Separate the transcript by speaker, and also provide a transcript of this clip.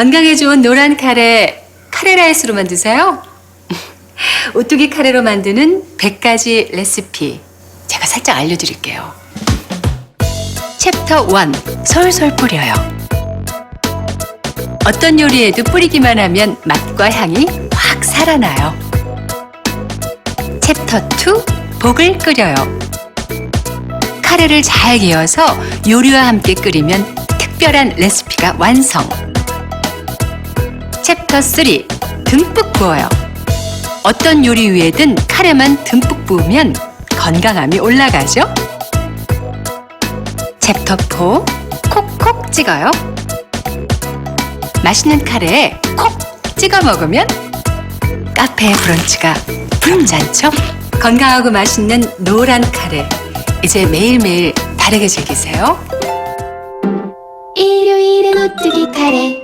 Speaker 1: 건강에 좋은 노란 카레, 카레라이스로만 드세요. 오뚜기 카레로 만드는 100가지 레시피 제가 살짝 알려드릴게요. 챕터 1 솔솔 뿌려요. 어떤 요리에도 뿌리기만 하면 맛과 향이 확 살아나요. 챕터 2 복을 끓여요. 카레를 잘 개어서 요리와 함께 끓이면 특별한 레시피가 완성. 챕터 3 듬뿍 부어요. 어떤 요리 위에든 카레만 듬뿍 부으면 건강함이 올라가죠. 챕터 4 콕콕 찍어요. 맛있는 카레에 콕 찍어 먹으면 카페 브런치가 부럽잖죠? 건강하고 맛있는 노란 카레 이제 매일매일 다르게 즐기세요.
Speaker 2: 일요일엔 오뚜기 카레